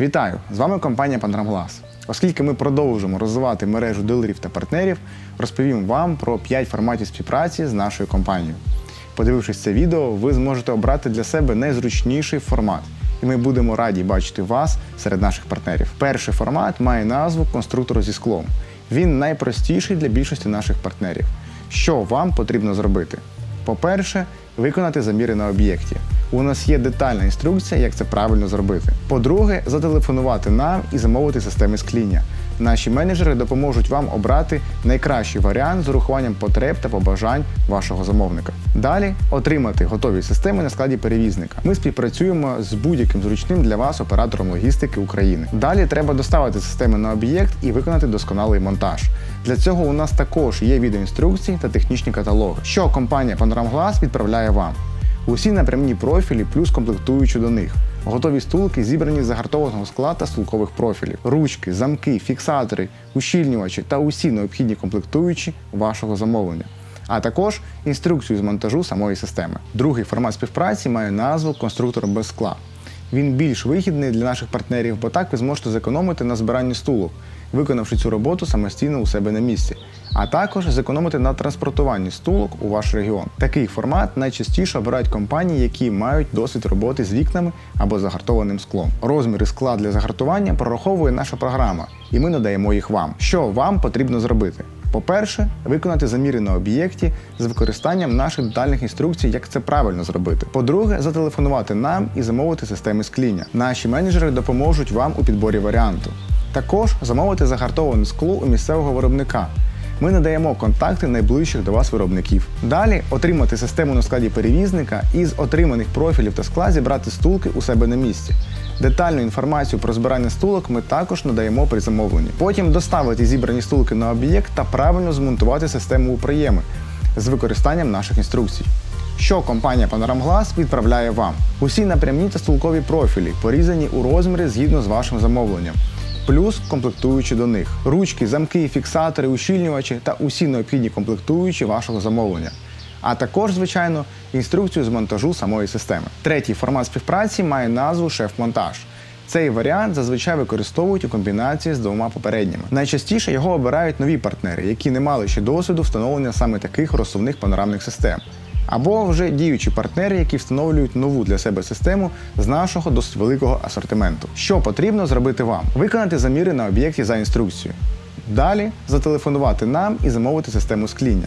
Вітаю! З вами компанія Панорамглас. Оскільки ми продовжимо розвивати мережу дилерів та партнерів, розповім вам про 5 форматів співпраці з нашою компанією. Подивившись це відео, ви зможете обрати для себе найзручніший формат, і ми будемо раді бачити вас серед наших партнерів. Перший формат має назву конструктор зі склом. Він найпростіший для більшості наших партнерів. Що вам потрібно зробити? По-перше, виконати заміри на об'єкті. У нас є детальна інструкція, як це правильно зробити. По-друге, зателефонувати нам і замовити системи скління. Наші менеджери допоможуть вам обрати найкращий варіант з урахуванням потреб та побажань вашого замовника. Далі отримати готові системи на складі перевізника. Ми співпрацюємо з будь-яким зручним для вас оператором логістики України. Далі треба доставити системи на об'єкт і виконати досконалий монтаж. Для цього у нас також є відеоінструкції та технічні каталоги, що компанія Panorama Glass відправляє вам. Усі напрямні профілі плюс комплектуючі до них. Готові стулки зібрані з загартованого скла та стулкових профілів, ручки, замки, фіксатори, ущільнювачі та усі необхідні комплектуючі вашого замовлення. А також інструкцію з монтажу самої системи. Другий формат співпраці має назву конструктор без скла. Він більш вигідний для наших партнерів, бо так ви зможете зекономити на збиранні стулок, виконавши цю роботу самостійно у себе на місці, а також зекономити на транспортуванні стулок у ваш регіон. Такий формат найчастіше обирають компанії, які мають досвід роботи з вікнами або загартованим склом. Розміри скла для загартування прораховує наша програма, і ми надаємо їх вам. Що вам потрібно зробити? По-перше, виконати заміри на об'єкті з використанням наших детальних інструкцій, як це правильно зробити. По-друге, зателефонувати нам і замовити системи скління. Наші менеджери допоможуть вам у підборі варіанту. Також замовити загартоване скло у місцевого виробника. Ми надаємо контакти найближчих до вас виробників. Далі отримати систему на складі перевізника і з отриманих профілів та скла зібрати стулки у себе на місці. Детальну інформацію про збирання стулок ми також надаємо при замовленні. Потім доставити зібрані стулки на об'єкт та правильно змонтувати систему уприєми з використанням наших інструкцій. Що компанія Panorama Glass відправляє вам? Усі напрямні та стулкові профілі, порізані у розміри згідно з вашим замовленням плюс комплектуючі до них, ручки, замки, фіксатори, ущільнювачі та усі необхідні комплектуючі вашого замовлення. А також, звичайно, інструкцію з монтажу самої системи. Третій формат співпраці має назву шеф-монтаж. Цей варіант зазвичай використовують у комбінації з двома попередніми. Найчастіше його обирають нові партнери, які не мали ще досвіду встановлення саме таких розсувних панорамних систем або вже діючі партнери, які встановлюють нову для себе систему з нашого досить великого асортименту. Що потрібно зробити вам? Виконати заміри на об'єкті за інструкцією. Далі зателефонувати нам і замовити систему скління.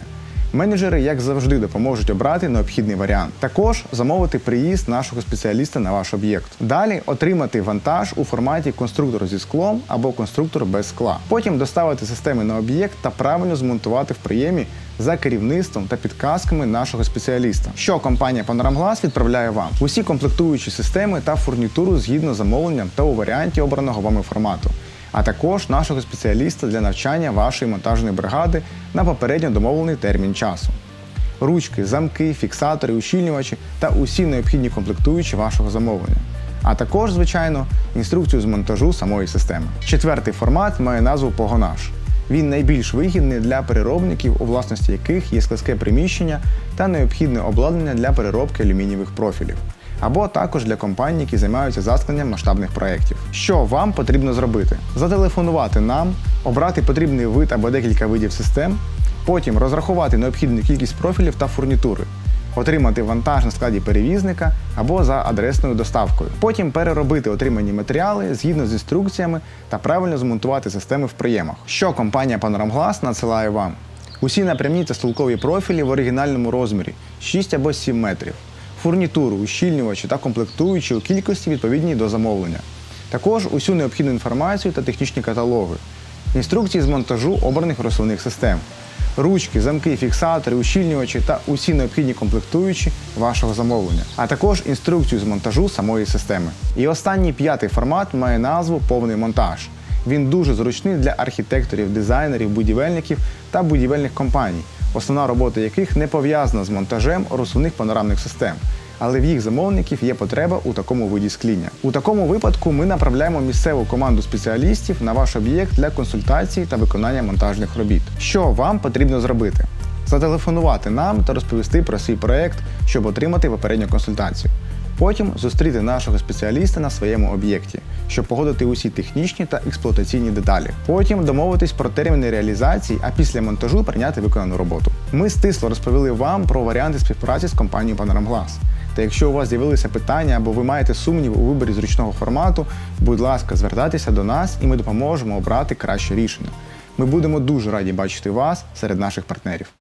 Менеджери, як завжди, допоможуть обрати необхідний варіант. Також замовити приїзд нашого спеціаліста на ваш об'єкт. Далі отримати вантаж у форматі конструктор зі склом або конструктор без скла. Потім доставити системи на об'єкт та правильно змонтувати в приємі за керівництвом та підказками нашого спеціаліста. Що компанія Panorama Glass відправляє вам? Усі комплектуючі системи та фурнітуру згідно замовленням та у варіанті обраного вами формату а також нашого спеціаліста для навчання вашої монтажної бригади на попередньо домовлений термін часу. Ручки, замки, фіксатори, ущільнювачі та усі необхідні комплектуючі вашого замовлення. А також, звичайно, інструкцію з монтажу самої системи. Четвертий формат має назву погонаж. Він найбільш вигідний для переробників, у власності яких є складське приміщення та необхідне обладнання для переробки алюмінієвих профілів або також для компаній, які займаються заскленням масштабних проєктів. Що вам потрібно зробити? Зателефонувати нам, обрати потрібний вид або декілька видів систем, потім розрахувати необхідну кількість профілів та фурнітури. Отримати вантаж на складі перевізника або за адресною доставкою. Потім переробити отримані матеріали згідно з інструкціями та правильно змонтувати системи в приємах. Що компанія Panorama Glass надсилає вам? Усі напрямні та стулкові профілі в оригінальному розмірі 6 або 7 метрів фурнітуру, ущільнювачі та комплектуючі у кількості відповідній до замовлення. Також усю необхідну інформацію та технічні каталоги, інструкції з монтажу обраних розсувних систем, ручки, замки, фіксатори, ущільнювачі та усі необхідні комплектуючі вашого замовлення, а також інструкцію з монтажу самої системи. І останній п'ятий формат має назву повний монтаж. Він дуже зручний для архітекторів, дизайнерів, будівельників та будівельних компаній основна робота яких не пов'язана з монтажем розсувних панорамних систем. Але в їх замовників є потреба у такому виді скління. У такому випадку ми направляємо місцеву команду спеціалістів на ваш об'єкт для консультації та виконання монтажних робіт. Що вам потрібно зробити? Зателефонувати нам та розповісти про свій проект, щоб отримати попередню консультацію. Потім зустріти нашого спеціаліста на своєму об'єкті, щоб погодити усі технічні та експлуатаційні деталі. Потім домовитись про терміни реалізації, а після монтажу прийняти виконану роботу. Ми стисло розповіли вам про варіанти співпраці з компанією Panorama Glass. Та якщо у вас з'явилися питання або ви маєте сумнів у виборі зручного формату, будь ласка, звертайтеся до нас і ми допоможемо обрати краще рішення. Ми будемо дуже раді бачити вас серед наших партнерів.